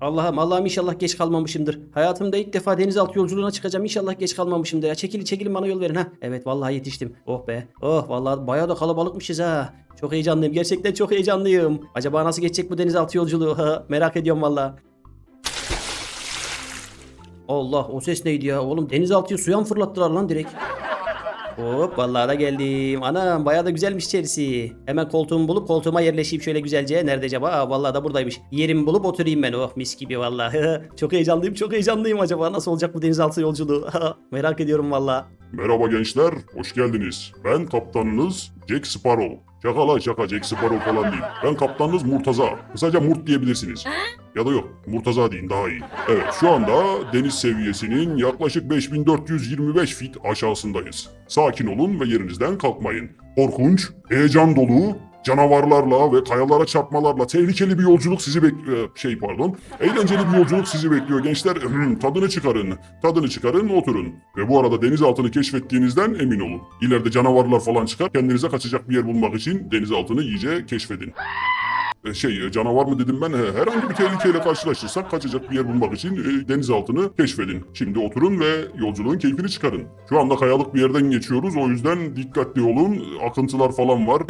Allah'ım Allah'ım inşallah geç kalmamışımdır. Hayatımda ilk defa denizaltı yolculuğuna çıkacağım. İnşallah geç kalmamışımdır. Ya çekilin çekilin bana yol verin ha. Evet vallahi yetiştim. Oh be. Oh vallahi bayağı da kalabalıkmışız ha. Çok heyecanlıyım. Gerçekten çok heyecanlıyım. Acaba nasıl geçecek bu denizaltı yolculuğu? Merak ediyorum vallahi. Allah o ses neydi ya? Oğlum denizaltıya suya mı fırlattılar lan direkt? Hop vallahi da geldim. Anam bayağı da güzelmiş içerisi. Hemen koltuğumu bulup koltuğuma yerleşeyim şöyle güzelce. Nerede acaba? Aa, vallahi da buradaymış. Yerimi bulup oturayım ben. Oh mis gibi vallahi. çok heyecanlıyım çok heyecanlıyım acaba. Nasıl olacak bu denizaltı yolculuğu? Merak ediyorum vallahi. Merhaba gençler, hoş geldiniz. Ben kaptanınız Jack Sparrow. Şaka la şaka Jack Sparrow falan değil. Ben kaptanınız Murtaza. Kısaca Murt diyebilirsiniz. Ya da yok, Murtaza deyin daha iyi. Evet, şu anda deniz seviyesinin yaklaşık 5425 fit aşağısındayız. Sakin olun ve yerinizden kalkmayın. Korkunç, heyecan dolu, canavarlarla ve kayalara çarpmalarla tehlikeli bir yolculuk sizi bek... e, şey pardon, eğlenceli bir yolculuk sizi bekliyor gençler. Tadını çıkarın, tadını çıkarın, oturun. Ve bu arada denizaltını keşfettiğinizden emin olun. İleride canavarlar falan çıkar, kendinize kaçacak bir yer bulmak için denizaltını iyice keşfedin. E, Şey, e, canavar mı dedim ben, He, herhangi bir tehlikeyle karşılaşırsak kaçacak bir yer bulmak için e, denizaltını keşfedin. Şimdi oturun ve yolculuğun keyfini çıkarın. Şu anda kayalık bir yerden geçiyoruz, o yüzden dikkatli olun, akıntılar falan var.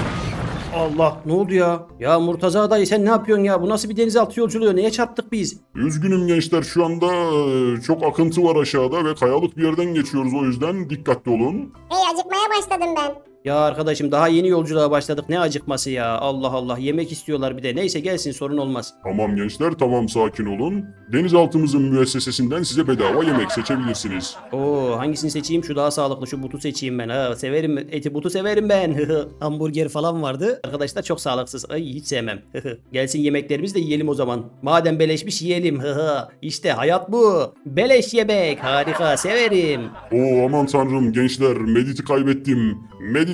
Allah ne oldu ya? Ya Murtaza dayı sen ne yapıyorsun ya? Bu nasıl bir denizaltı yolculuğu? Neye çarptık biz? Üzgünüm gençler şu anda e, çok akıntı var aşağıda ve kayalık bir yerden geçiyoruz o yüzden dikkatli olun. Hey acıkmaya başladım ben. Ya arkadaşım daha yeni yolculuğa başladık. Ne acıkması ya? Allah Allah. Yemek istiyorlar bir de. Neyse gelsin sorun olmaz. Tamam gençler tamam sakin olun. Denizaltımızın müessesesinden size bedava yemek seçebilirsiniz. Oo hangisini seçeyim? Şu daha sağlıklı. Şu butu seçeyim ben. Ha, severim eti butu severim ben. Hamburger falan vardı. Arkadaşlar çok sağlıksız. Ay hiç sevmem. Gelsin yemeklerimizi de yiyelim o zaman. Madem beleşmiş yiyelim. işte hayat bu. Beleş yemek. Harika severim. Oo aman tanrım gençler Medit'i kaybettim.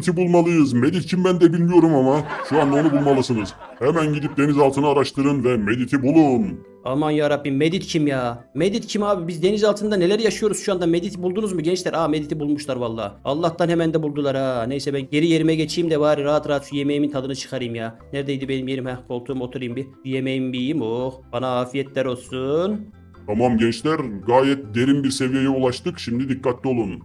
Medit'i bulmalıyız. Medit kim ben de bilmiyorum ama şu anda onu bulmalısınız. Hemen gidip denizaltını araştırın ve Medit'i bulun. Aman yarabbim Medit kim ya? Medit kim abi? Biz deniz altında neler yaşıyoruz şu anda? Medit'i buldunuz mu gençler? Aa Medit'i bulmuşlar valla. Allah'tan hemen de buldular ha. Neyse ben geri yerime geçeyim de bari rahat rahat şu yemeğimin tadını çıkarayım ya. Neredeydi benim yerim? Heh koltuğuma oturayım bir. Bir yemeğimi bir yiyeyim. Oh bana afiyetler olsun. Tamam gençler gayet derin bir seviyeye ulaştık. Şimdi dikkatli olun.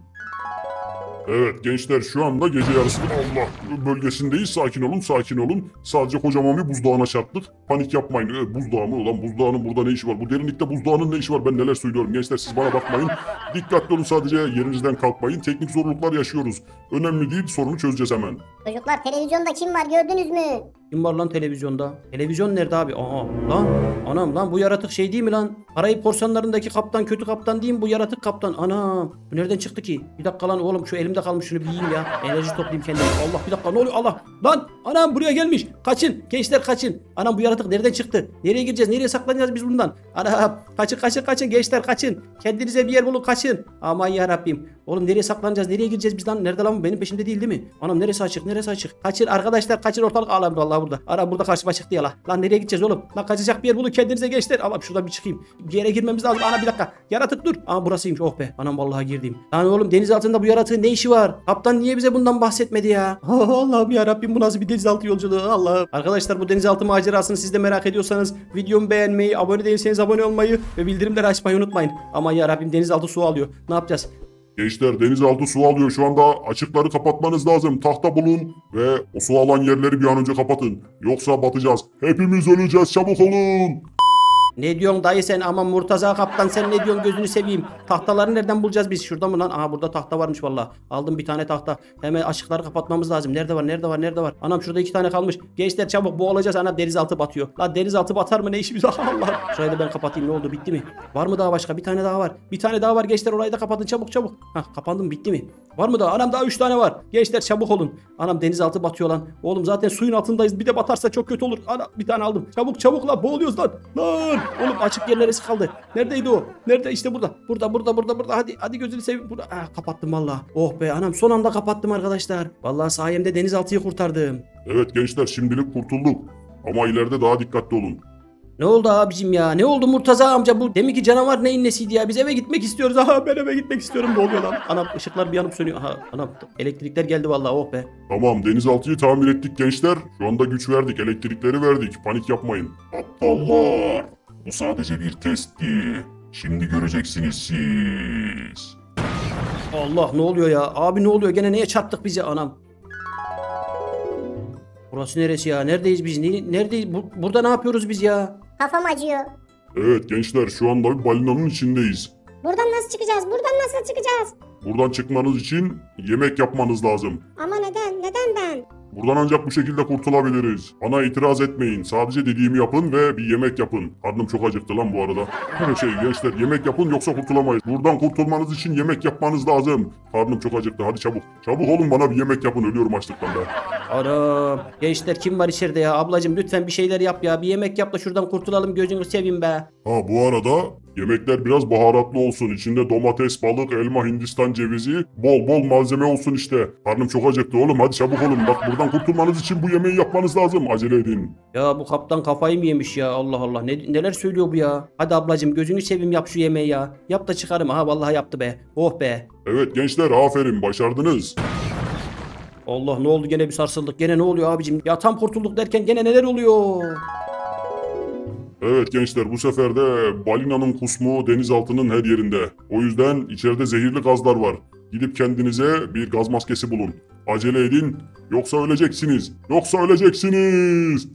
Evet gençler şu anda gece yarısı Allah bölgesindeyiz. Sakin olun sakin olun. Sadece kocaman bir buzdağına çarptık. Panik yapmayın. Ee, buzdağı mı? Ulan buzdağının burada ne işi var? Bu derinlikte buzdağının ne işi var? Ben neler söylüyorum gençler siz bana bakmayın. Dikkatli olun sadece yerinizden kalkmayın. Teknik zorluklar yaşıyoruz. Önemli değil sorunu çözeceğiz hemen. Çocuklar televizyonda kim var gördünüz mü? Kim var lan televizyonda? Televizyon nerede abi? Aha lan. Anam lan bu yaratık şey değil mi lan? Parayı korsanlarındaki kaptan kötü kaptan değil mi bu yaratık kaptan? Anam. Bu nereden çıktı ki? Bir dakika lan oğlum şu elimde kalmış şunu bir yiyeyim ya. Enerji toplayayım kendime. Allah bir dakika ne oluyor Allah. Lan anam buraya gelmiş. Kaçın. Gençler kaçın. Anam bu yaratık nereden çıktı? Nereye gireceğiz? Nereye saklanacağız biz bundan? Anam kaçın kaçın kaçın gençler kaçın. Kendinize bir yer bulun kaçın. Aman ya Rabbim. Oğlum nereye saklanacağız? Nereye gireceğiz biz lan? Nerede lan bu? Benim peşimde değil değil mi? Anam neresi açık? Neresi açık? Kaçın arkadaşlar kaçın ortalık alam vallahi burada. Ara burada karşıma çıktı ya la. Lan nereye gideceğiz oğlum? Lan kaçacak bir yer bulun kendinize gençler. Allah'ım şuradan bir çıkayım. Bir yere girmemiz lazım. Ana bir dakika. Yaratık dur. Aa burasıymış. Oh be. Anam vallahi girdim. Lan oğlum deniz altında bu yaratığın ne işi var? Kaptan niye bize bundan bahsetmedi ya? Allah'ım ya Rabbim bu nasıl bir denizaltı yolculuğu? Allah'ım. Arkadaşlar bu denizaltı macerasını siz de merak ediyorsanız videomu beğenmeyi, abone değilseniz abone olmayı ve bildirimleri açmayı unutmayın. Aman ya Rabbim denizaltı su alıyor. Ne yapacağız? Gençler denizaltı su alıyor. Şu anda açıkları kapatmanız lazım. Tahta bulun ve o su alan yerleri bir an önce kapatın. Yoksa batacağız. Hepimiz öleceğiz. Çabuk olun. Ne diyorsun dayı sen aman Murtaza kaptan sen ne diyorsun gözünü seveyim. Tahtaları nereden bulacağız biz şurada mı lan? Aha burada tahta varmış valla. Aldım bir tane tahta. Hemen açıkları kapatmamız lazım. Nerede var nerede var nerede var? Anam şurada iki tane kalmış. Gençler çabuk boğulacağız ana denizaltı batıyor. Lan denizaltı batar mı ne işimiz var Allah. Şurayı da ben kapatayım ne oldu bitti mi? Var mı daha başka? Bir tane daha var. Bir tane daha var gençler orayı da kapatın çabuk çabuk. Hah kapandı mı bitti mi? Var mı daha? Anam daha 3 tane var. Gençler çabuk olun. Anam denizaltı batıyor lan. Oğlum zaten suyun altındayız. Bir de batarsa çok kötü olur. Ana bir tane aldım. Çabuk çabuk lan boğuluyoruz lan. Lan oğlum açık yer neresi kaldı? Neredeydi o? Nerede? İşte burada. Burada burada burada burada. Hadi hadi gözünü seveyim. Burada. Ah, kapattım valla. Oh be anam son anda kapattım arkadaşlar. Vallahi sayemde denizaltıyı kurtardım. Evet gençler şimdilik kurtulduk. Ama ileride daha dikkatli olun. Ne oldu abicim ya? Ne oldu Murtaza amca bu? Demek ki canavar neyin nesiydi ya? Biz eve gitmek istiyoruz. Aha ben eve gitmek istiyorum. Ne oluyor lan? Anam ışıklar bir yanıp sönüyor. Aha anam elektrikler geldi vallahi oh be. Tamam denizaltıyı tamir ettik gençler. Şu anda güç verdik. Elektrikleri verdik. Panik yapmayın. Aptallar. Bu sadece bir testti. Şimdi göreceksiniz siz. Allah ne oluyor ya? Abi ne oluyor? Gene neye çarptık bizi anam? Burası neresi ya? Neredeyiz biz? Ne- Neredeyiz? Bu- burada ne yapıyoruz biz ya? Kafam acıyor. Evet gençler şu anda bir balinanın içindeyiz. Buradan nasıl çıkacağız? Buradan nasıl çıkacağız? Buradan çıkmanız için yemek yapmanız lazım. Ama neden? Neden ben? Buradan ancak bu şekilde kurtulabiliriz. Bana itiraz etmeyin. Sadece dediğimi yapın ve bir yemek yapın. Karnım çok acıktı lan bu arada. Her şey gençler yemek yapın yoksa kurtulamayız. Buradan kurtulmanız için yemek yapmanız lazım. Karnım çok acıktı. Hadi çabuk. Çabuk olun bana bir yemek yapın. Ölüyorum açlıktan be. Anam. Gençler kim var içeride ya? Ablacım lütfen bir şeyler yap ya. Bir yemek yap da şuradan kurtulalım gözünü seveyim be. Ha bu arada yemekler biraz baharatlı olsun. İçinde domates, balık, elma, hindistan cevizi, bol bol malzeme olsun işte. Karnım çok acıktı oğlum. Hadi çabuk olun. Bak buradan kurtulmanız için bu yemeği yapmanız lazım. Acele edin. Ya bu kaptan kafayı mı yemiş ya? Allah Allah. Ne, neler söylüyor bu ya? Hadi ablacım gözünü seveyim yap şu yemeği ya. Yap da çıkarım. Ha vallahi yaptı be. Oh be. Evet gençler aferin başardınız. Allah ne oldu gene bir sarsıldık. Gene ne oluyor abicim? Ya tam kurtulduk derken gene neler oluyor? Evet gençler bu sefer de balinanın kusmu denizaltının her yerinde. O yüzden içeride zehirli gazlar var. Gidip kendinize bir gaz maskesi bulun. Acele edin yoksa öleceksiniz. Yoksa öleceksiniz.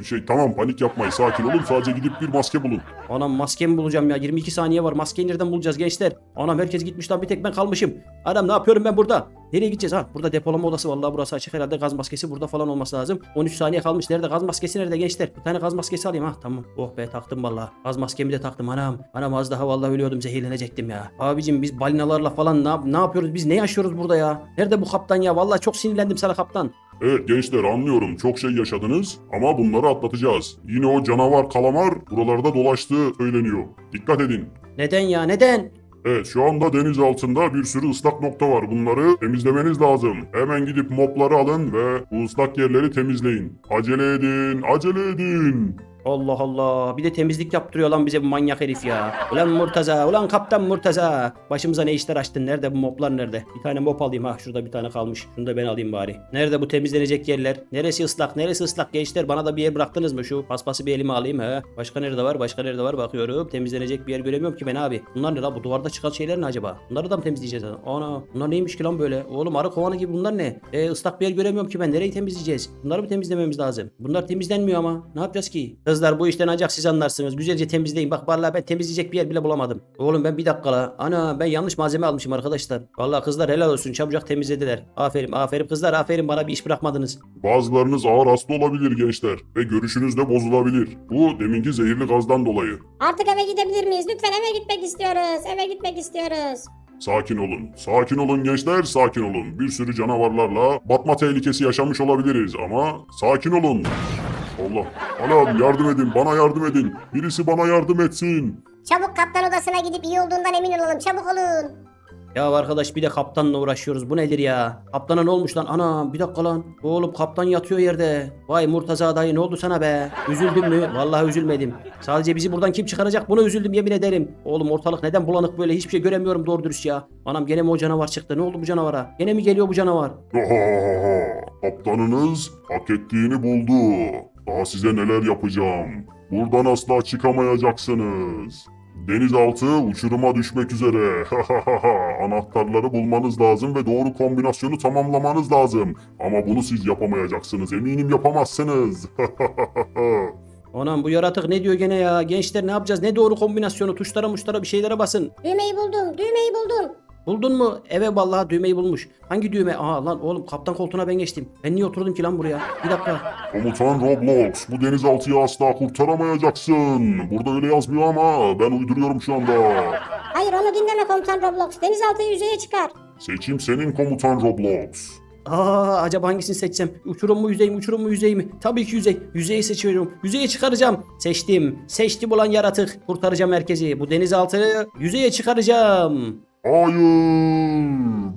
Ee, Şey tamam panik yapmayın sakin olun sadece gidip bir maske bulun. Anam maskemi bulacağım ya. 22 saniye var. Maskeyi nereden bulacağız gençler? Anam herkes gitmiş lan bir tek ben kalmışım. Adam ne yapıyorum ben burada? Nereye gideceğiz ha? Burada depolama odası vallahi burası açık herhalde gaz maskesi burada falan olması lazım. 13 saniye kalmış. Nerede gaz maskesi nerede gençler? Bir tane gaz maskesi alayım ha. Tamam. Oh be taktım vallahi. Gaz maskemi de taktım anam. Anam az daha vallahi ölüyordum zehirlenecektim ya. Abicim biz balinalarla falan ne, ne yapıyoruz? Biz ne yaşıyoruz burada ya? Nerede bu kaptan ya? Vallahi çok sinirlendim sana kaptan. Evet gençler anlıyorum çok şey yaşadınız ama bunları atlatacağız. Yine o canavar kalamar buralarda dolaştığı söyleniyor. Dikkat edin. Neden ya? Neden? Evet şu anda deniz altında bir sürü ıslak nokta var. Bunları temizlemeniz lazım. Hemen gidip mopları alın ve bu ıslak yerleri temizleyin. Acele edin, acele edin. Allah Allah. Bir de temizlik yaptırıyor lan bize bu manyak herif ya. Ulan Murtaza, ulan kaptan Murtaza. Başımıza ne işler açtın? Nerede bu moplar nerede? Bir tane mop alayım ha. Şurada bir tane kalmış. Şunu da ben alayım bari. Nerede bu temizlenecek yerler? Neresi ıslak? Neresi ıslak gençler? Bana da bir yer bıraktınız mı? Şu paspası bir elime alayım ha. Başka nerede var? Başka nerede var? Bakıyorum. Temizlenecek bir yer göremiyorum ki ben abi. Bunlar ne la? Bu duvarda çıkan şeyler ne acaba? Bunları da mı temizleyeceğiz? Ana. Bunlar neymiş ki lan böyle? Oğlum arı kovanı gibi bunlar ne? E, ıslak bir yer göremiyorum ki ben. Nereyi temizleyeceğiz? Bunları mı temizlememiz lazım? Bunlar temizlenmiyor ama. Ne yapacağız ki? Kızlar bu işten ancak siz anlarsınız. Güzelce temizleyin. Bak vallahi ben temizleyecek bir yer bile bulamadım. Oğlum ben bir dakika la. Ana ben yanlış malzeme almışım arkadaşlar. Vallahi kızlar helal olsun. Çabucak temizlediler. Aferin aferin kızlar aferin bana bir iş bırakmadınız. Bazılarınız ağır hasta olabilir gençler ve görüşünüz de bozulabilir. Bu deminki zehirli gazdan dolayı. Artık eve gidebilir miyiz? Lütfen eve gitmek istiyoruz. Eve gitmek istiyoruz. Sakin olun. Sakin olun gençler, sakin olun. Bir sürü canavarlarla batma tehlikesi yaşamış olabiliriz ama sakin olun. Allah. Anam yardım edin, bana yardım edin. Birisi bana yardım etsin. Çabuk kaptan odasına gidip iyi olduğundan emin olalım. Çabuk olun. Ya arkadaş bir de kaptanla uğraşıyoruz. Bu nedir ya? Kaptana ne olmuş lan? Ana bir dakika lan. Oğlum kaptan yatıyor yerde. Vay Murtaza dayı ne oldu sana be? Üzüldün mü? Vallahi üzülmedim. Sadece bizi buradan kim çıkaracak? Bunu üzüldüm yemin ederim. Oğlum ortalık neden bulanık böyle? Hiçbir şey göremiyorum doğru dürüst ya. Anam gene mi o canavar çıktı? Ne oldu bu canavara? Gene mi geliyor bu canavar? Kaptanınız hak ettiğini buldu. Daha size neler yapacağım. Buradan asla çıkamayacaksınız. Denizaltı uçuruma düşmek üzere. Anahtarları bulmanız lazım ve doğru kombinasyonu tamamlamanız lazım. Ama bunu siz yapamayacaksınız. Eminim yapamazsınız. Anam bu yaratık ne diyor gene ya? Gençler ne yapacağız? Ne doğru kombinasyonu? Tuşlara muşlara bir şeylere basın. Düğmeyi buldum. Düğmeyi buldum. Buldun mu? Evet vallahi düğmeyi bulmuş. Hangi düğme? Aha lan oğlum kaptan koltuğuna ben geçtim. Ben niye oturdum ki lan buraya? Bir dakika. Komutan Roblox, bu denizaltıyı asla kurtaramayacaksın. Burada öyle yazmıyor ama ben uyduruyorum şu anda. Hayır onu dinleme komutan Roblox. Denizaltı yüzeye çıkar. Seçim senin komutan Roblox. Aa acaba hangisini seçsem? Uçurum mu yüzey mi? Uçurum mu yüzey mi? Tabii ki yüzey. Yüzeyi seçiyorum. Yüzeye çıkaracağım. Seçtim. Seçtim ulan yaratık. Kurtaracağım herkesi. Bu denizaltı yüzeye çıkaracağım. Hayır,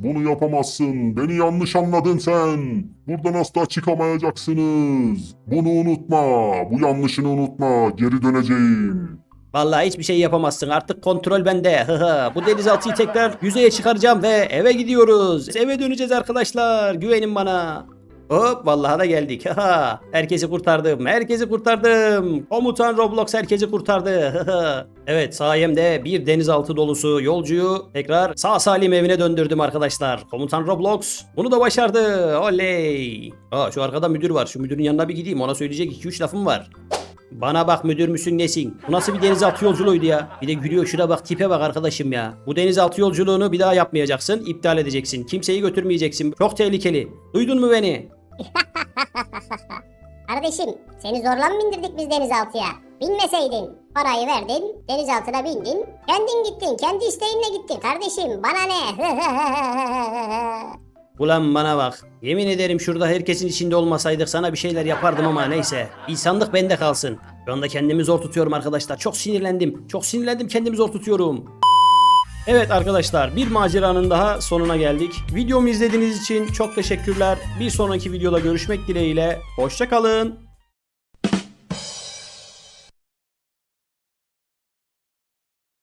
bunu yapamazsın. Beni yanlış anladın sen. Buradan asla çıkamayacaksınız. Bunu unutma. Bu yanlışını unutma. Geri döneceğim. Vallahi hiçbir şey yapamazsın. Artık kontrol bende. Hı. Bu denizaltıyı tekrar yüzeye çıkaracağım ve eve gidiyoruz. Eve döneceğiz arkadaşlar. Güvenin bana. Hop vallahi da geldik. Haha. herkesi kurtardım. Herkesi kurtardım. Komutan Roblox herkesi kurtardı. Evet sayemde bir denizaltı dolusu yolcuyu tekrar sağ salim evine döndürdüm arkadaşlar. Komutan Roblox bunu da başardı. Oley. Aa şu arkada müdür var. Şu müdürün yanına bir gideyim. Ona söyleyecek 2-3 lafım var. Bana bak müdür müsün nesin? Bu nasıl bir denizaltı yolculuğuydu ya? Bir de gülüyor şuna bak tipe bak arkadaşım ya. Bu denizaltı yolculuğunu bir daha yapmayacaksın. iptal edeceksin. Kimseyi götürmeyeceksin. Çok tehlikeli. Duydun mu beni? Kardeşim seni zorla mı bindirdik biz denizaltıya? Binmeseydin. Parayı verdin, denizaltına bindin. Kendin gittin, kendi isteğinle gittin kardeşim. Bana ne? Ulan bana bak. Yemin ederim şurada herkesin içinde olmasaydık sana bir şeyler yapardım ama neyse. İnsanlık bende kalsın. Şu anda kendimi zor tutuyorum arkadaşlar. Çok sinirlendim. Çok sinirlendim kendimi zor tutuyorum. Evet arkadaşlar bir maceranın daha sonuna geldik. Videomu izlediğiniz için çok teşekkürler. Bir sonraki videoda görüşmek dileğiyle. Hoşçakalın.